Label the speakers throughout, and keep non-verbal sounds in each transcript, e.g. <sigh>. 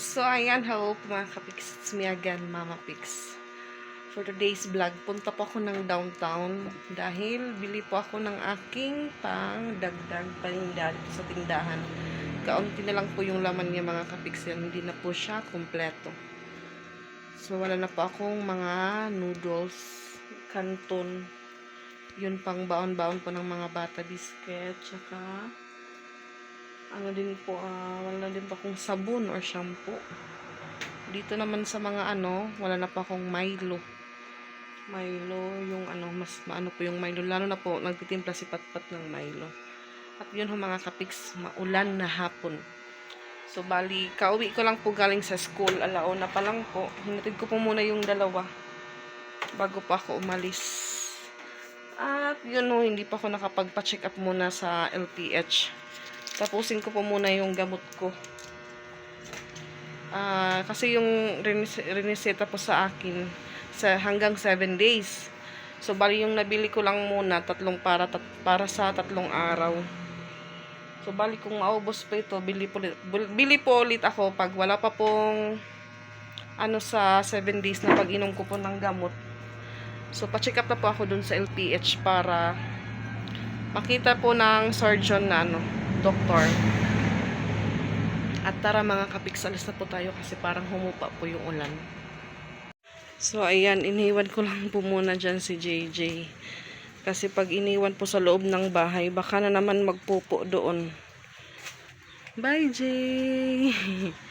Speaker 1: So, ayan, hello mga kapiks. It's me again, Mama Pix. For today's vlog, punta po ako ng downtown dahil bili po ako ng aking pang dagdag paninda sa tindahan. Kaunti na lang po yung laman niya mga yan. Hindi na po siya kumpleto. So, wala na po akong mga noodles, kanton, yun pang baon-baon po ng mga bata biscuit, tsaka ano din po, ah, wala din pa akong sabon or shampoo. Dito naman sa mga ano, wala na pa akong Milo. Milo, yung ano, mas maano po yung Milo. Lalo na po, nagtitimpla si Patpat ng Milo. At yun ho mga kapiks, maulan na hapon. So, bali, kauwi ko lang po galing sa school. Alauna pa lang po. Hinatid ko po muna yung dalawa bago pa ako umalis. At yun ho, hindi pa ako nakapagpa-check up muna sa LPH. Tapusin ko po muna yung gamot ko. Ah, kasi yung rinis- riniseta po sa akin sa hanggang 7 days. So bali yung nabili ko lang muna tatlong para tat, para sa tatlong araw. So bali kung maubos pa ito, bili po ulit, bili po ulit ako pag wala pa pong ano sa 7 days na pag-inom ko po ng gamot. So pa-check up na po ako dun sa LPH para makita po ng surgeon na ano, doktor. At tara mga kapiksalis na po tayo kasi parang humupa po yung ulan. So ayan, iniwan ko lang po muna dyan si JJ. Kasi pag iniwan po sa loob ng bahay, baka na naman magpupo doon. Bye, Jay! <laughs>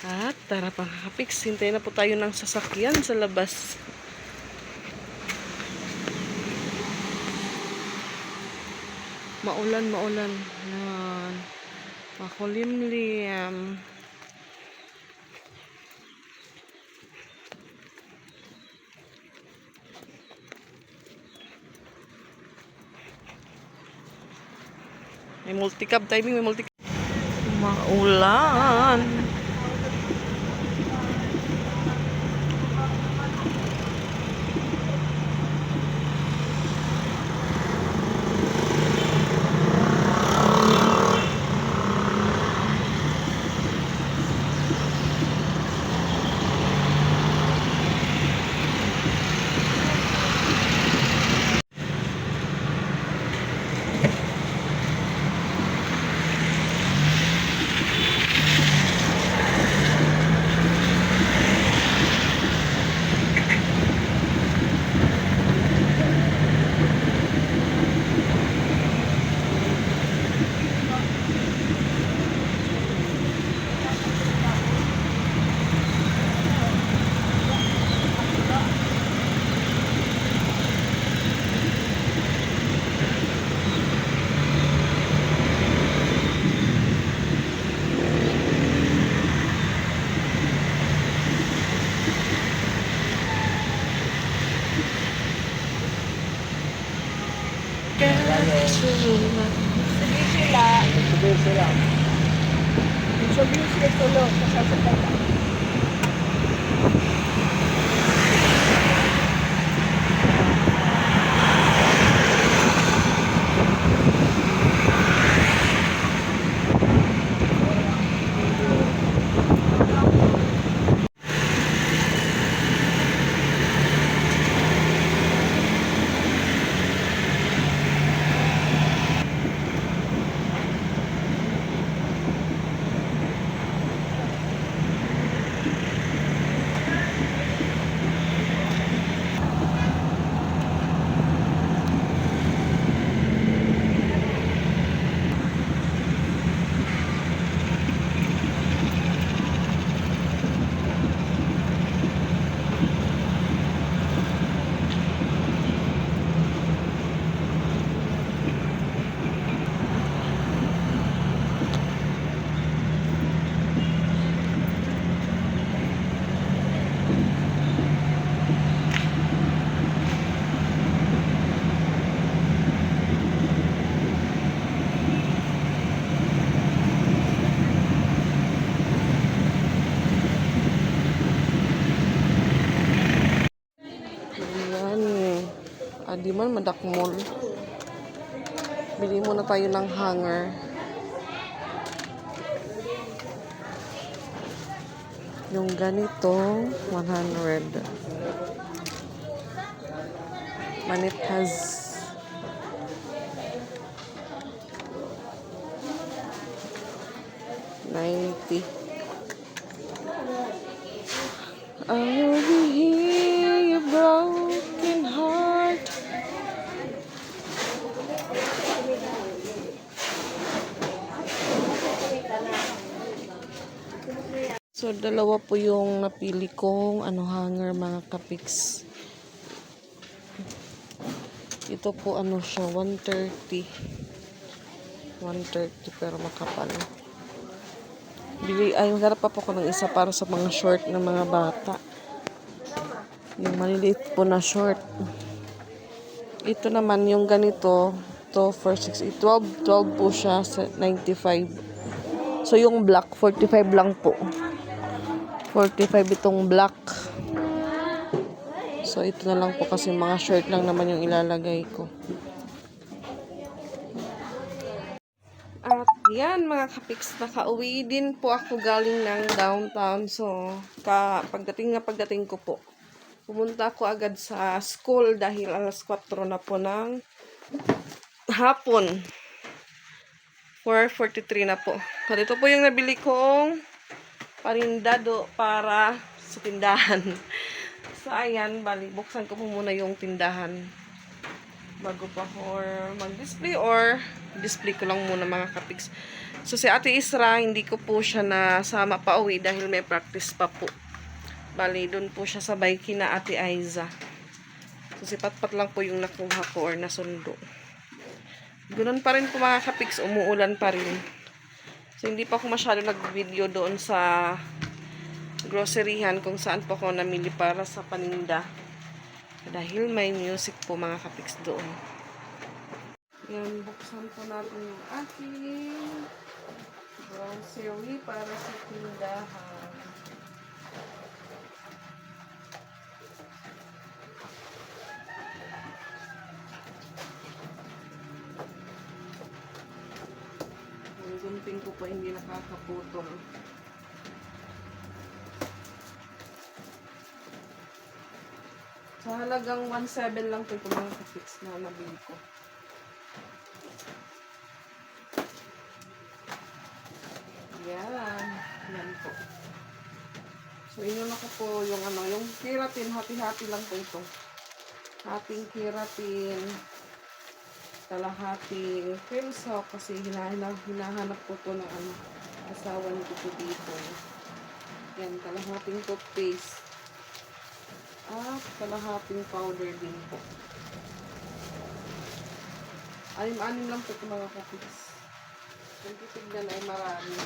Speaker 1: At tara pa kapiks, hintayin na po tayo ng sasakyan sa labas. Maulan, maulan. Yan. Makulimlim. May multicab timing, may multicab. Maulan. Di man madakmol. Bili muna tayo ng hanger. Yung ganito, 100. Manit has ninety. I dalawa po yung napili kong ano hanger mga kapiks. Ito po ano siya, 130. 130 pero makapal. Bili, ay, magharap po ako ng isa para sa mga short ng mga bata. Yung maliliit po na short. Ito naman, yung ganito, to for 6, 12, 12 po siya sa 95. So, yung black, 45 lang po. 45 itong black. So, ito na lang po kasi mga shirt lang naman yung ilalagay ko. At yan mga kapiks, nakauwi din po ako galing ng downtown. So, ka, pagdating na pagdating ko po, pumunta ako agad sa school dahil alas 4 na po ng hapon. 4.43 na po. At ito po yung nabili kong parindado para sa tindahan. <laughs> So, ayan, bali, buksan ko po muna yung tindahan bago pa or mag-display or display ko lang muna mga kapiks. So, si Ate Isra, hindi ko po siya nasama pa uwi dahil may practice pa po. Bali, doon po siya sabay kina Ate Aiza. So, si Patpat lang po yung nakuha ko or nasundo. Ganun pa rin po mga kapiks, umuulan pa rin. So, hindi pa ako masyado nag-video doon sa groceryhan kung saan po ako namili para sa paninda. Dahil may music po mga kapiks doon. Yan, buksan po natin yung aking grocery para sa tindahan. Yung gunting ko po hindi nakakaputol. Sa halagang 1.7 lang po ito mga kapits na nabili ko. Yan. Yan po. So, inuna ko po yung ano, yung keratin, hati-hati lang po ito. Hating keratin, kalahating cream soap kasi hinahanap, hinahanap ko po ng ano, asawa ni ko dito. Yan, kalahating toothpaste. At kalahating powder din po. Anim-anim lang po ito mga kapits. Kung titignan ay marami.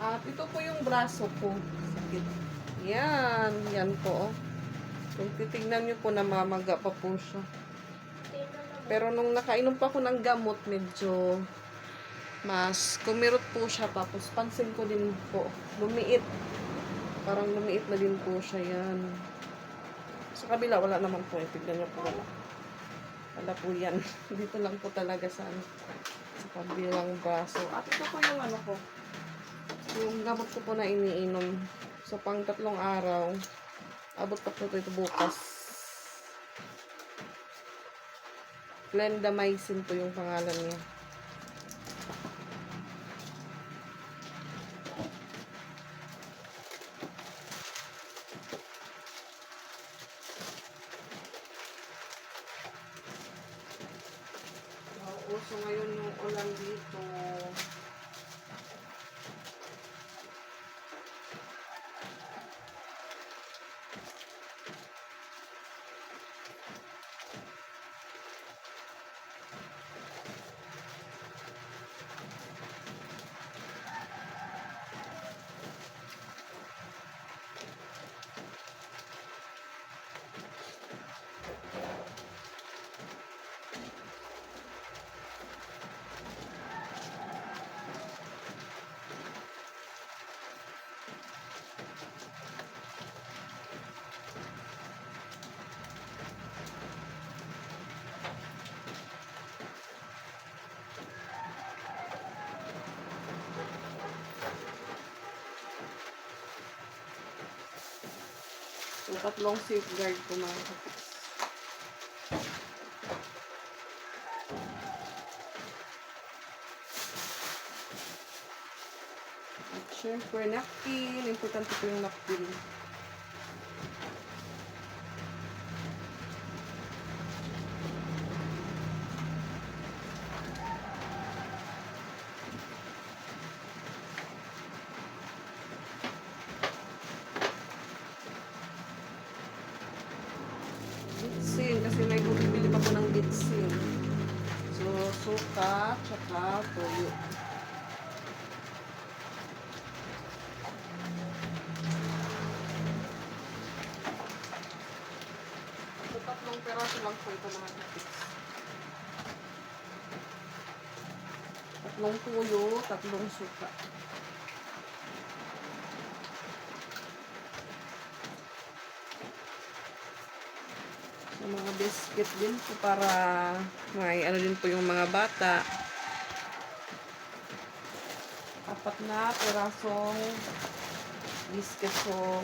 Speaker 1: At ito po yung braso ko. Yan. Yan po. Kung titignan nyo po, namamaga pa po siya. Pero nung nakainom pa ako ng gamot, medyo mas kumirot po siya. Tapos pansin ko din po, lumiit. Parang lumiit na din po siya yan. Sa kabila, wala naman po. eh. Tignan nyo po, wala. Wala po yan. <laughs> Dito lang po talaga sa, ano, sa kabilang braso. At ito po yung ano ko. Yung gamot ko po na iniinom. So, pang tatlong araw, abot pa po ito bukas. Clindamycin po yung pangalan niya. Uso ngayon yung ulan dito. Yung tatlong safeguard ko mga kapiks. At syempre, napkin. Importante po yung napkin. Bitsin, kasi may bumibili pa po ng bitsin. So, suka, tsaka toyo. So, tatlong peraso lang po ito mga kapits. Tatlong tuyo, tatlong suka. So, mga biscuit din po para may ano din po yung mga bata. Apat na perasong biscuit. So,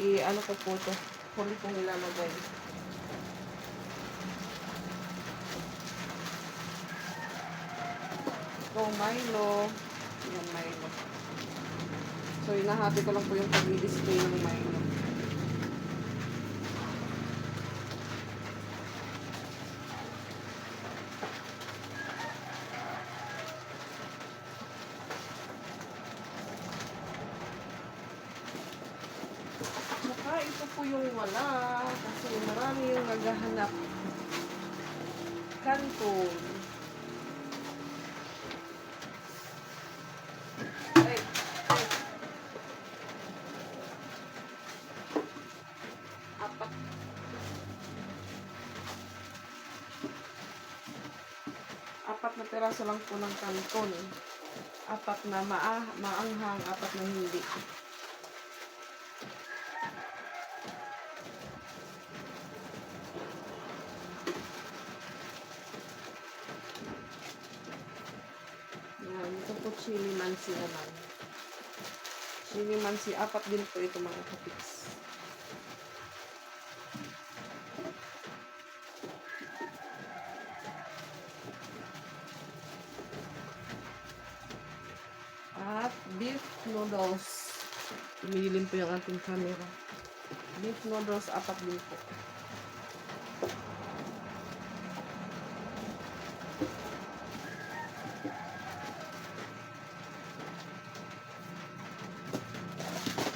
Speaker 1: i-ano ko po ito. Huli kong ilalagay. Ito, Milo. Yan, Milo. So, inahati ko lang po yung pag-display ng Milo. Saka ito po yung wala. Kasi marami yung naghahanap. Kanton. Ay, ay. Apat. Peraso lang po ng kanton. Apat na maa maanghang, apat na hindi. Yan, ito po chili mansi naman. Chili mansi, apat din po ito mga kapiks. Beef noodles. Tumilin po yung ating camera. Beef noodles, apat din po.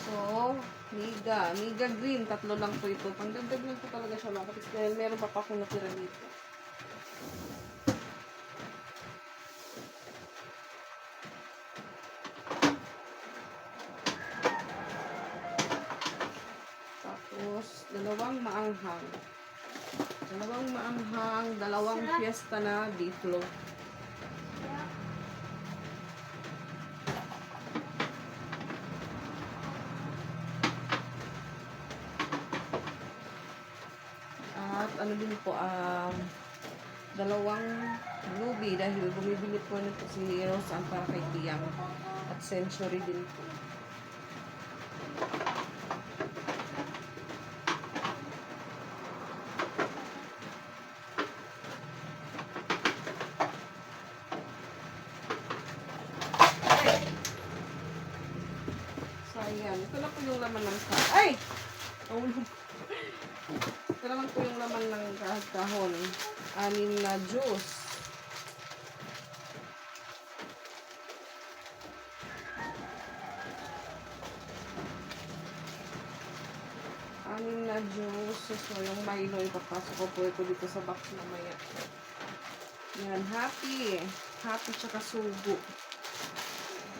Speaker 1: So, miga. Miga green. Tatlo lang po ito. Pangdagdag lang po talaga siya mga kapis. Meron pa pa akong natira dito. Tapos, dalawang maanghang. Dalawang maanghang, dalawang fiesta na beef loaf. At ano din po, um, dalawang ruby dahil bumibili po nito si Rose ang para kay Tiyang. At century din po. Ito na po yung laman ng sa... Ay! Nahulog. Ito naman po yung laman ng kahon. Anin na juice. Anin na juice. So, yung Milo, ipapasok ko po ito dito sa box mamaya. Yan, happy. Happy tsaka sugo.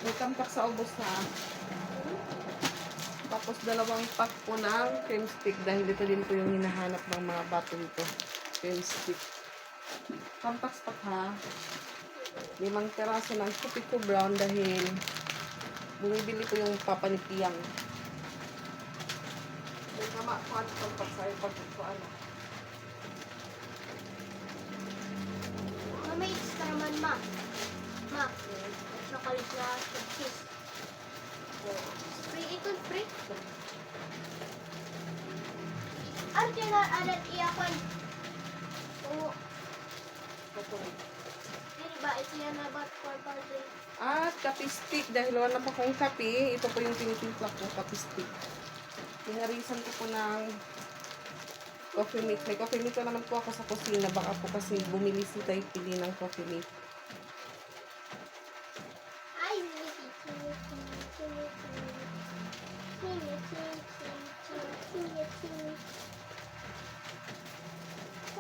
Speaker 1: May tamtak sa ubos na. Tapos dalawang pack po ng cream stick dahil ito din po yung hinahanap ng mga bato dito. Cream stick. Tampax pack ha. Limang teraso ng Kupiko Brown dahil bumibili ko yung papanipiyang. May tama ko at tampax sa'yo pag ito ano.
Speaker 2: Mama, may extra man, ma. Ma, chocolate na cheese. Spray ito, spray. nga adat iyakon. Oo. Dili ba ito yan na bat for party?
Speaker 1: At kape stick. Dahil wala pa akong kape, ito po yung tinitimpla ko, kape stick. Pinarisan ko po ng coffee mate. May coffee mate na naman po ako sa kusina. Baka po kasi bumili si tayo pili ng coffee mate.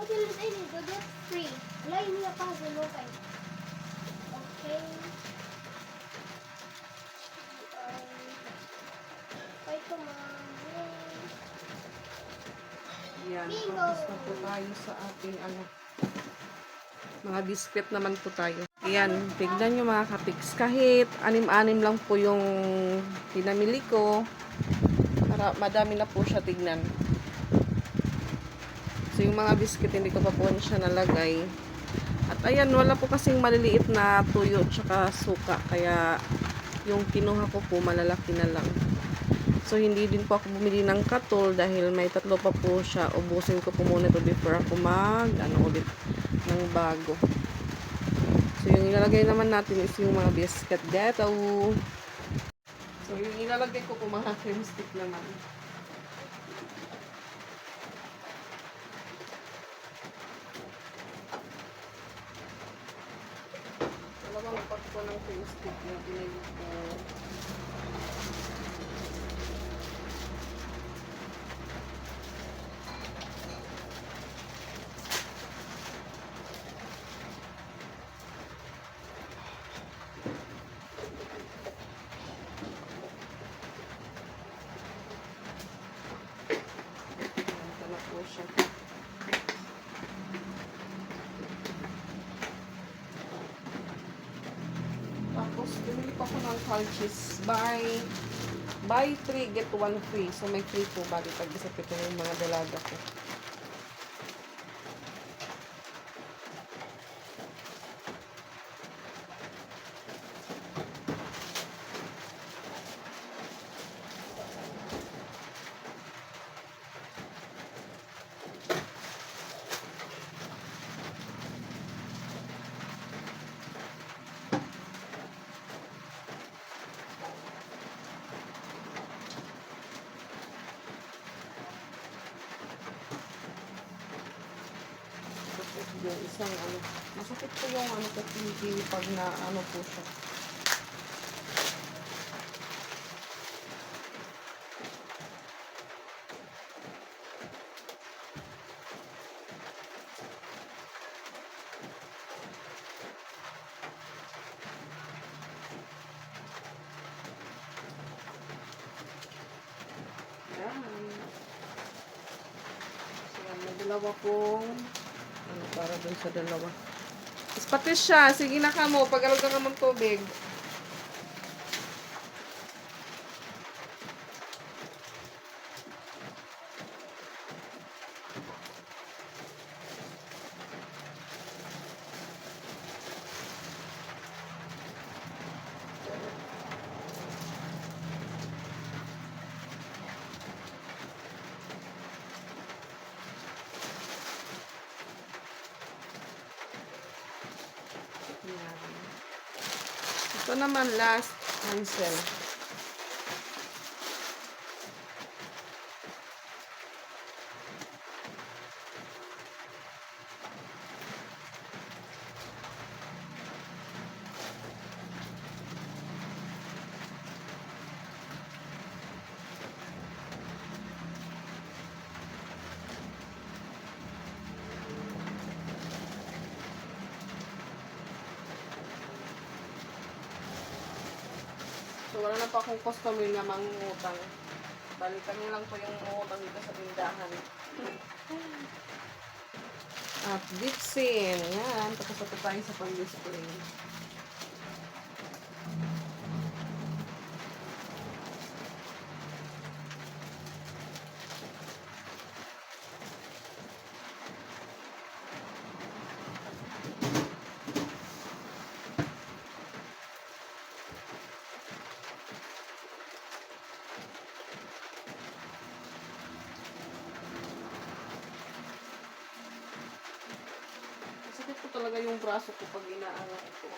Speaker 2: What will I need to get free? Line niya pa lokay. Okay. Ma'am. Yay.
Speaker 1: Yan,
Speaker 2: Bingo!
Speaker 1: tapos na po tayo sa ating ano. Mga biscuit naman po tayo. Ayan, tignan nyo mga kapiks. Kahit anim-anim lang po yung pinamili ko. Para madami na po siya tignan. So yung mga biscuit hindi ko pa po siya nalagay. At ayan, wala po kasing maliliit na tuyo tsaka suka. Kaya yung kinuha ko po malalaki na lang. So, hindi din po ako bumili ng katol dahil may tatlo pa po siya. Ubusin ko po muna ito before ako mag, ano ulit, ng bago. So, yung ilalagay naman natin is yung mga biscuit gato. So, yung ilalagay ko po mga cream stick naman. Dalawang pot po ng stick yung pinili ko. Ito na po siya. Tapos, bumili ng culches. Buy, buy 3, get 1 free. So, may free po. Bali, pag isa ito yung mga dalaga ko. Tapos isang ano, masakit po yung ano ko pinipili pag na ano po siya. Yan. So, dalawa pong para dun sa dalawa. Ispatis siya. Sige na ka mo. Pag-alog ka ng tubig. Yan. Ito naman last Hansel. So, wala na pa akong customer na mangungutang. Balikan niyo lang po yung mangungutang dito sa tindahan. At Dixon. Yan. Tapos ito tayo sa pang-display. Braso ko pag inaangat ko.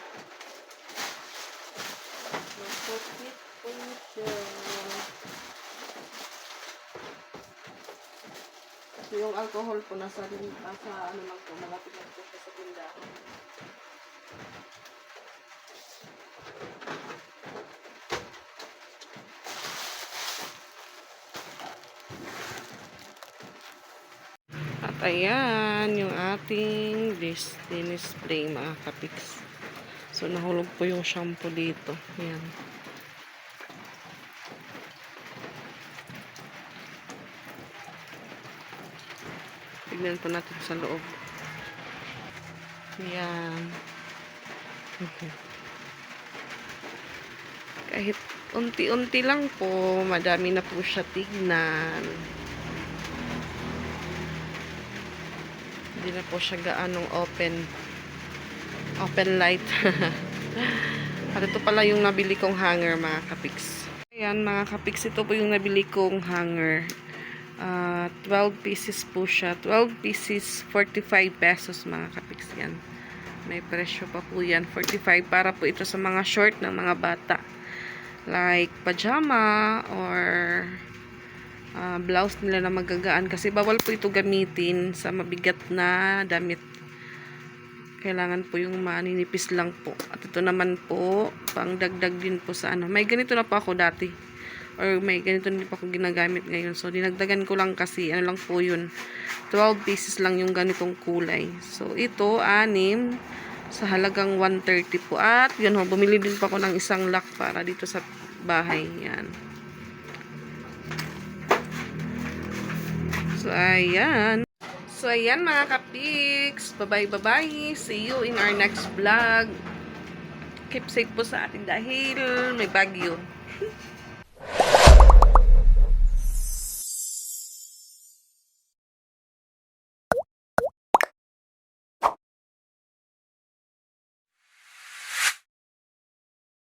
Speaker 1: Masakit po siya. So, yung alcohol po nasa, nasa ano lang po, malapit lang po sa tindahan. Ayan, yung ating Destiny spray mga kapiks. So, nahulog po yung shampoo dito. Ayan. Tignan po natin sa loob. Ayan. <laughs> Kahit unti-unti lang po, madami na po siya tignan. Hindi na po siya gaanong open. Open light. <laughs> At ito pala yung nabili kong hanger mga kapiks. Ayan mga kapiks, ito po yung nabili kong hanger. Ah, 12 pieces po siya. 12 pieces, 45 pesos mga kapiks yan. May presyo pa po yan. 45 para po ito sa mga short ng mga bata. Like pajama or ah, blouse nila na magagaan kasi bawal po ito gamitin sa mabigat na damit. Kailangan po yung maninipis lang po. At ito naman po, pang dagdag din po sa ano. May ganito na po ako dati. Or may ganito din po ako ginagamit ngayon. So, dinagdagan ko lang kasi, ano lang po yun. 12 pieces lang yung ganitong kulay. So, ito, anim sa halagang 130 po. At, yun ho, bumili din po ako ng isang lock para dito sa bahay. Yan. So, ayan. So, ayan mga kapiks. Bye-bye, bye-bye. See you in our next vlog. Keep safe po sa atin dahil may bagyo. <laughs>